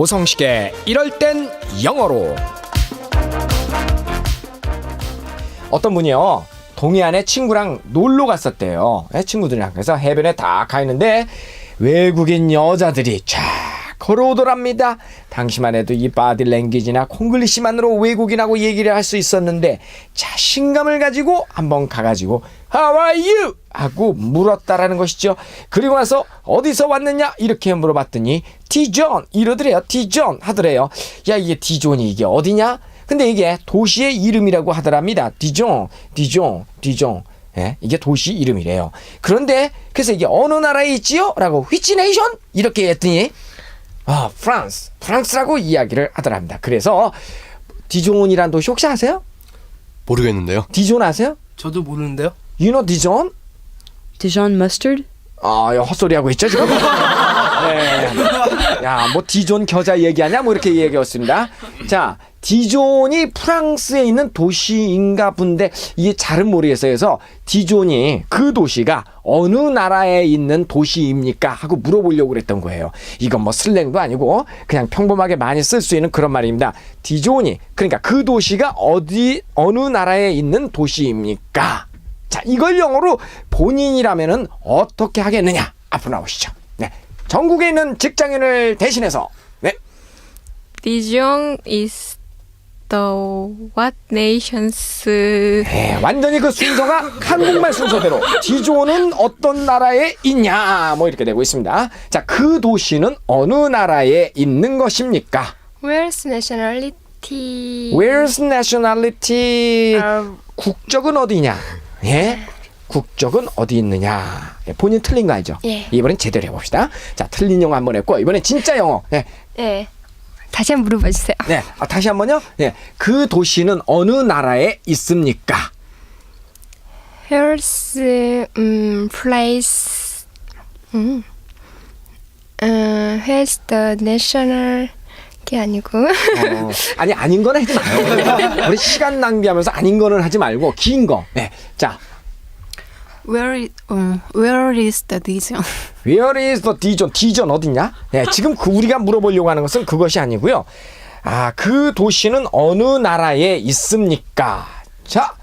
오성식의 이럴 땐 영어로. 어떤 분이요? 동해안에 친구랑 놀러 갔었대요. 예, 친구들이랑. 그래서 해변에 딱가 있는데 외국인 여자들이 쫙 걸어오더랍니다 당시만 해도 이 바디랭귀지나 콩글리시만으로 외국인하고 얘기를 할 수 있었는데 자신감을 가지고 한번 가가지고 How are you? 하고 물었다라는 것이죠 그리고 나서 어디서 왔느냐 이렇게 물어봤더니 디존 이러더래요 디존 하더래요 야 이게 디존이 이게 어디냐 근데 이게 도시의 이름이라고 하더랍니다. 디종, 디종, 디종. 예, 이게 도시 이름이래요. 그런데 그래서 이게 어느 나라에 있지요? 라고 nation? 이렇게 했더니 아, 프랑스, 프랑스라고 이야기를 하더랍니다. 그래서 디종이란 도시 혹시 아세요? 모르겠는데요. 디존 아세요? 저도 모르는데요. You know 디존? Dijon mustard? 아, 이거 헛소리 하고 있죠, 지금? 네. 야, 뭐 디존 겨자 얘기하냐? 뭐 이렇게 얘기했습니다. 자, 디존이 프랑스에 있는 도시인가 본데 이게 잘은 모르겠어요. 그래서 디존이 그 도시가 어느 나라에 있는 도시입니까? 하고 물어보려고 그랬던 거예요. 이건 뭐 슬랭도 아니고 그냥 평범하게 많이 쓸 수 있는 그런 말입니다. 디존이 그러니까 그 도시가 어디 어느 나라에 있는 도시입니까? 자, 이걸 영어로 본인이라면은 어떻게 하겠느냐? 앞으로 나오시죠. 네. 전국에 있는 직장인을 대신해서 네. Dijon is the what nations? 네, 완전히 그 순서가 한국말 순서대로 디존은 어떤 나라에 있냐 뭐 이렇게 되고 있습니다. 자, 그 도시는 어느 나라에 있는 것입니까? Where's nationality? Where's nationality? 아, 국적은 어디냐? 예? 국적은 어디 있느냐? 예, 본인 틀린 거 알죠? 예. 이번엔 제대로 해봅시다. 자, 틀린 영어 한 번 했고 이번엔 진짜 영어. 예. 네. 다시 한번 물어봐 주세요. 네, 아, 다시 한 번요. 네, 그 도시는 어느 나라에 있습니까? Where's um place? 음. 어, where's the national? 게 아니고 어, 아니 아닌 거는 하지 마요. 우리 시간 낭비하면서 아닌 거는 하지 말고 긴 거. 네, 자, Where is, um, where is the Dijon? where is the Dijon? Dijon 어디냐? 네, 지금 그 우리가 물어보려고 하는 것은 그것이 아니고요. 아, 그 도시는 어느 나라에 있습니까? 자,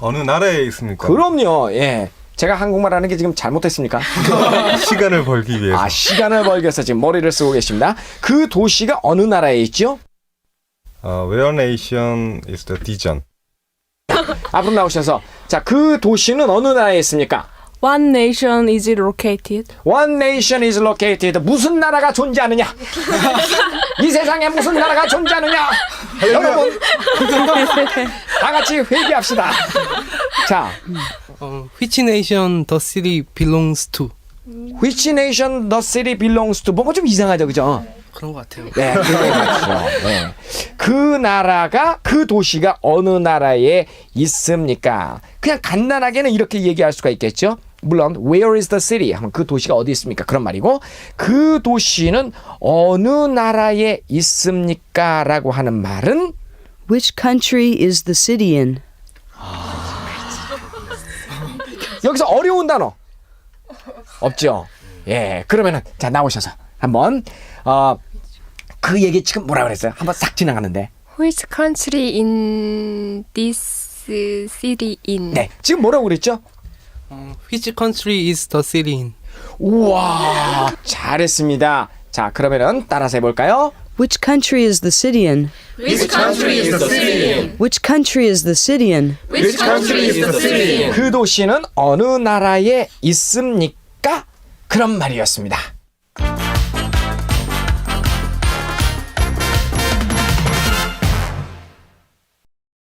어느 나라에 있습니까? 그럼요. 예. 제가 한국말 하는 게 지금 잘못됐습니까? 시간을 벌기 위해서. 아, 시간을 벌기 위해서 지금 머리를 쓰고 계십니다. 그 도시가 어느 나라에 있죠? 어, Where nation is the Dijon? 앞으로 나오셔서 자, 그 도시는 어느 나라에 있습니까? What nation is it located? One nation is located. 무슨 나라가 존재하느냐? 이 세상에 무슨 나라가 존재하느냐? 여러분, 다 같이 회개합시다. 자, 어, which nation the city belongs to? which nation the city belongs to? 뭔가 좀 이상하죠, 그죠? 그런 것 같아요. 네, 그렇죠. 네. 그 나라가 그 도시가 어느 나라에 있습니까? 그냥 간단하게는 이렇게 얘기할 수가 있겠죠. 물론 where is the city 하면 그 도시가 어디 있습니까? 그런 말이고 그 도시는 어느 나라에 있습니까라고 하는 말은 Which country is the city in? 여기서 어려운 단어 없죠. 예, 그러면은 자 나오셔서 한번 어 그 얘기 지금 뭐라 그랬어요? 한번 싹 지나가는데. Which country in this city in? 네, 지금 뭐라고 그랬죠? 어, which country is the city in? 우와 잘했습니다. 자 그러면은 따라서 해볼까요? Which country is the city in? Which country is the city in? Which country is the city in? 그 도시는 어느 나라에 있습니까? 그런 말이었습니다.